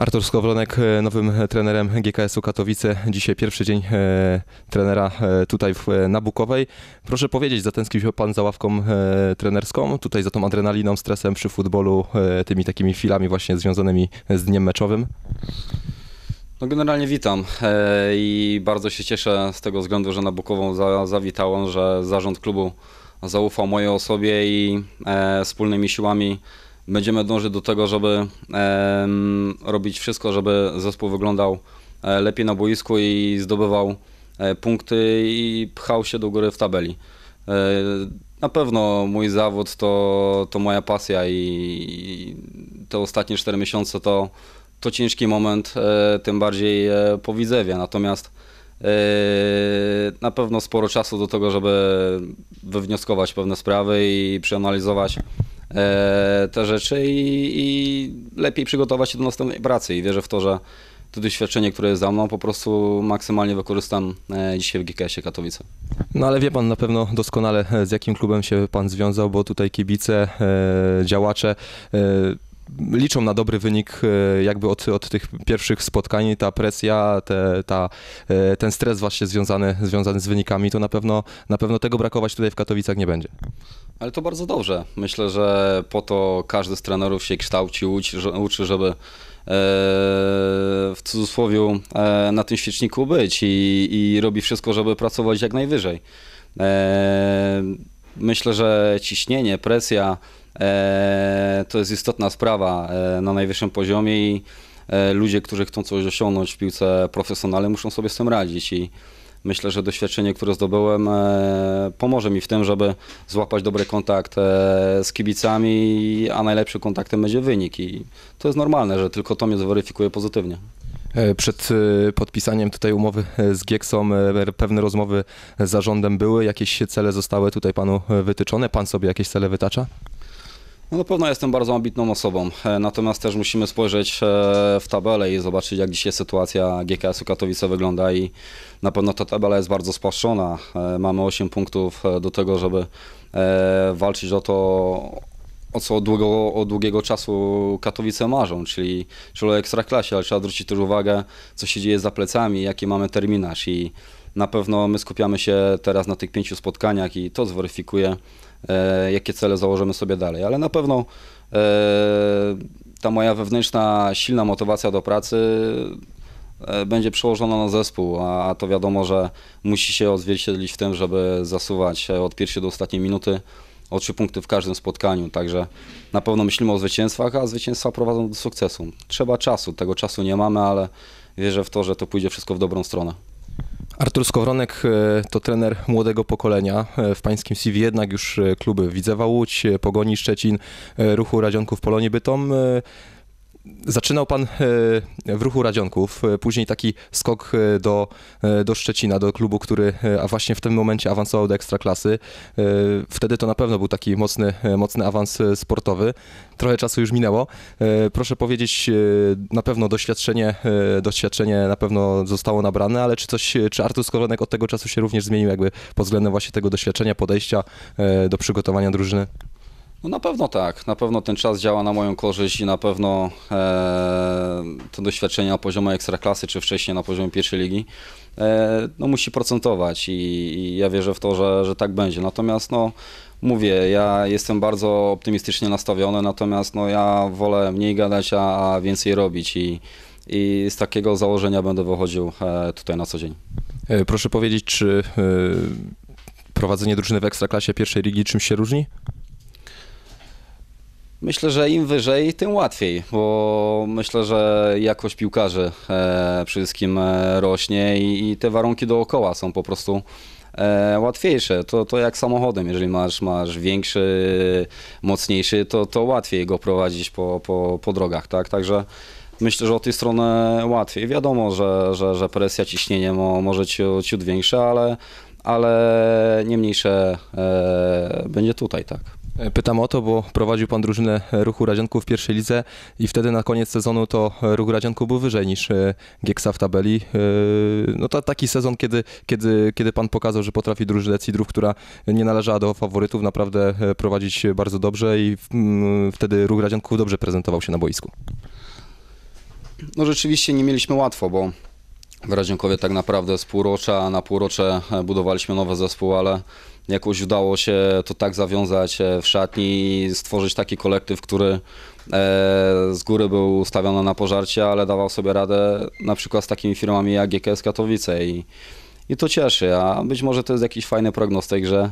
Artur Skowronek, e, nowym trenerem GKS-u Katowice. Dzisiaj pierwszy dzień e, trenera e, tutaj w Nabukowej. Proszę powiedzieć, zatęsknił się Pan za ławką trenerską, tutaj za tą adrenaliną, stresem przy futbolu, tymi takimi chwilami właśnie związanymi z dniem meczowym? No generalnie witam i bardzo się cieszę z tego względu, że Nabukową za, zawitałem, że zarząd klubu zaufał mojej osobie i wspólnymi siłami będziemy dążyć do tego, żeby robić wszystko, żeby zespół wyglądał e, lepiej na boisku i zdobywał e, punkty i pchał się do góry w tabeli. E, na pewno mój zawód to, to moja pasja i, te ostatnie 4 miesiące to, to ciężki moment, tym bardziej po Widzewie. Natomiast na pewno sporo czasu do tego, żeby wywnioskować pewne sprawy i przeanalizować te rzeczy i, i lepiej przygotować się do następnej pracy. I wierzę w to, że to doświadczenie, które jest za mną, po prostu maksymalnie wykorzystam e, dzisiaj w GKS-ie Katowice. No ale wie Pan na pewno doskonale, e, z jakim klubem się Pan związał, bo tutaj kibice, e, działacze e, liczą na dobry wynik e, jakby od, od tych pierwszych spotkań, ta presja, te, ta, e, ten stres właśnie związany, związany z wynikami, to na pewno, na pewno tego brakować tutaj w Katowicach nie będzie. Ale to bardzo dobrze. Myślę, że po to każdy z trenerów się kształci, uczy, że- uczy żeby e, w cudzysłowie na tym świeczniku być i, i robi wszystko, żeby pracować jak najwyżej. Myślę, że ciśnienie, presja to jest istotna sprawa e, na najwyższym poziomie i e, ludzie, którzy chcą coś osiągnąć w piłce profesjonalnej muszą sobie z tym radzić i myślę, że doświadczenie, które zdobyłem e, pomoże mi w tym, żeby złapać dobry kontakt e, z kibicami, a najlepszym kontaktem będzie wynik i to jest normalne, że tylko to mnie zweryfikuje pozytywnie. E, Przed e, podpisaniem tutaj umowy e, z Gieksą e, pewne rozmowy z zarządem były, jakieś cele zostały tutaj Panu e, wytyczone, Pan sobie jakieś cele wytacza? No na pewno jestem bardzo ambitną osobą, e, natomiast też musimy spojrzeć e, w tabelę i zobaczyć, jak dzisiaj sytuacja GKS-u Katowice wygląda i na pewno ta tabela jest bardzo spłaszczona. E, Mamy 8 punktów do tego, żeby walczyć o to, o co od długiego, od długiego czasu Katowice marzą, czyli, czyli o ekstraklasie, ale trzeba zwrócić też uwagę, co się dzieje za plecami, jaki mamy terminarz i na pewno my skupiamy się teraz na tych pięciu spotkaniach i to zweryfikuje, jakie cele założymy sobie dalej, ale na pewno e, ta moja wewnętrzna, silna motywacja do pracy e, będzie przełożona na zespół, a, to wiadomo, że musi się odzwierciedlić w tym, żeby zasuwać e, od pierwszej do ostatniej minuty o trzy punkty w każdym spotkaniu, także na pewno myślimy o zwycięstwach, a zwycięstwa prowadzą do sukcesu. Trzeba czasu, tego czasu nie mamy, ale wierzę w to, że to pójdzie wszystko w dobrą stronę. Artur Skowronek e, to trener młodego pokolenia. E, W pańskim CV jednak już e, kluby Widzewa Łódź, Pogoni Szczecin, Ruchu Radzionków Polonii Bytom. Zaczynał pan e, w Ruchu Radzionków, e, później taki skok e, do, do Szczecina, do klubu, który a właśnie w tym momencie awansował do Ekstraklasy. Wtedy to na pewno był taki mocny, mocny awans sportowy. Trochę czasu już minęło. Proszę powiedzieć, na pewno doświadczenie, doświadczenie na pewno zostało nabrane, ale czy coś, czy Artur Skowronek od tego czasu się również zmienił jakby pod względem właśnie tego doświadczenia, podejścia do przygotowania drużyny? No na pewno tak, na pewno ten czas działa na moją korzyść i na pewno e, to doświadczenie na poziomie ekstraklasy, czy wcześniej na poziomie pierwszej ligi, e, no musi procentować i, i ja wierzę w to, że, że tak będzie. Natomiast no mówię, ja jestem bardzo optymistycznie nastawiony, natomiast no ja wolę mniej gadać, a, a więcej robić i, i z takiego założenia będę wychodził e, tutaj na co dzień. E, Proszę powiedzieć, czy e, prowadzenie drużyny w Ekstraklasie pierwszej ligi czymś się różni? Myślę, że im wyżej, tym łatwiej, bo myślę, że jakość piłkarzy e, wszystkim e, rośnie i, i te warunki dookoła są po prostu e, łatwiejsze. To, to jak samochodem, jeżeli masz, masz większy, mocniejszy, to, to łatwiej go prowadzić po, po, po drogach, tak? Także myślę, że od tej strony łatwiej. Wiadomo, że, że, że presja, ciśnienie mo, może ciut, ciut większe, ale, ale nie mniejsze e, będzie tutaj, tak. E, Pytam o to, bo prowadził pan drużynę Ruchu Radzionków w pierwszej lidze i wtedy na koniec sezonu to Ruch Radzionków był wyżej niż e, Gieksa w tabeli. E, No to taki sezon, kiedy, kiedy, kiedy pan pokazał, że potrafi drużynę Cidrów, która nie należała do faworytów, naprawdę prowadzić bardzo dobrze i wtedy Ruch Radzionków dobrze prezentował się na boisku. No rzeczywiście nie mieliśmy łatwo, bo w Radzionkowie tak naprawdę z półrocza na półrocze budowaliśmy nowy zespół, ale jakoś udało się to tak zawiązać e, w szatni i stworzyć taki kolektyw, który e, z góry był ustawiony na pożarcie, ale dawał sobie radę na przykład z takimi firmami jak GKS Katowice i, i to cieszy, a być może to jest jakiś fajny prognostyk, że,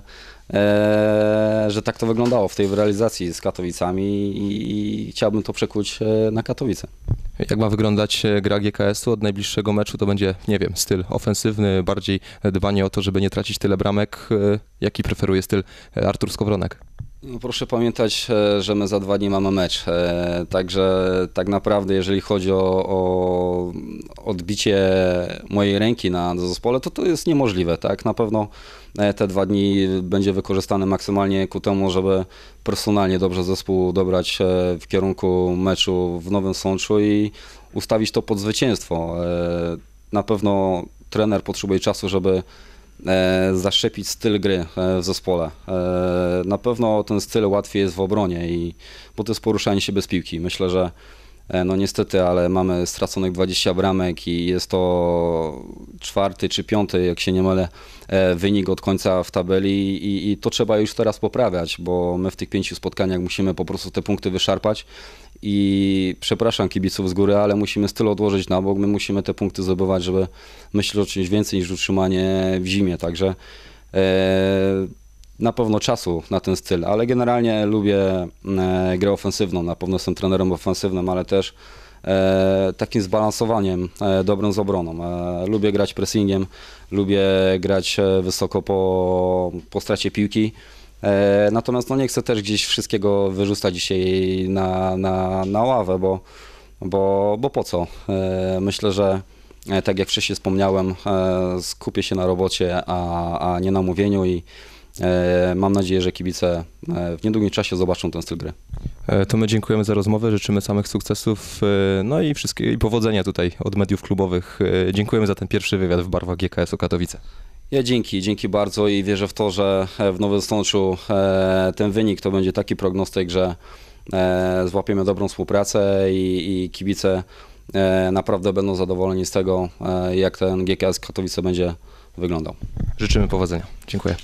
e, że tak to wyglądało w tej realizacji z Katowicami i, i chciałbym to przekuć na Katowice. Jak ma wyglądać e, gra GKS-u od najbliższego meczu, to będzie, nie wiem, styl ofensywny, bardziej dbanie o to, żeby nie tracić tyle bramek. E, Jaki preferuje styl e, Artur Skowronek? No proszę pamiętać, e, że my za dwa dni mamy mecz. e, Także tak naprawdę, jeżeli chodzi o, o odbicie mojej ręki na zespole, to to jest niemożliwe. Tak? Na pewno e, te dwa dni będzie wykorzystane maksymalnie ku temu, żeby personalnie dobrze zespół dobrać w kierunku meczu w Nowym Sączu i ustawić to pod zwycięstwo. Na pewno trener potrzebuje czasu, żeby zaszczepić styl gry e, w zespole. E, na pewno ten styl łatwiej jest w obronie, i, bo to jest poruszanie się bez piłki. Myślę, że e, no niestety, ale mamy straconych 20 bramek i jest to czwarty czy piąty, jak się nie mylę, e, wynik od końca w tabeli i, i to trzeba już teraz poprawiać, bo my w tych pięciu spotkaniach musimy po prostu te punkty wyszarpać i przepraszam kibiców z góry, ale musimy styl odłożyć na bok, my musimy te punkty zdobywać, żeby myśleć o czymś więcej niż utrzymanie w zimie, także e, na pewno czasu na ten styl, ale generalnie lubię e, grę ofensywną, na pewno jestem trenerem ofensywnym, ale też e, takim zbalansowaniem e, dobrym z obroną. E, lubię grać pressingiem, lubię grać e, wysoko po, po stracie piłki. E, Natomiast no nie chcę też gdzieś wszystkiego wyrzucać dzisiaj na, na, na ławę, bo, bo, bo po co? E, Myślę, że e, tak jak wcześniej wspomniałem, skupię się na robocie, a, a nie na mówieniu i mam nadzieję, że kibice w niedługim czasie zobaczą ten styl gry. To my dziękujemy za rozmowę, życzymy samych sukcesów, no i wszystkiego i powodzenia tutaj od mediów klubowych. Dziękujemy za ten pierwszy wywiad w barwach GKS-u Katowice. Ja dzięki, dzięki bardzo i wierzę w to, że e, w Nowym Sączu e, ten wynik to będzie taki prognostyk, że e, złapiemy dobrą współpracę i, i kibice naprawdę będą zadowoleni z tego, jak ten GKS Katowice będzie wyglądał. Życzymy powodzenia. Dziękuję.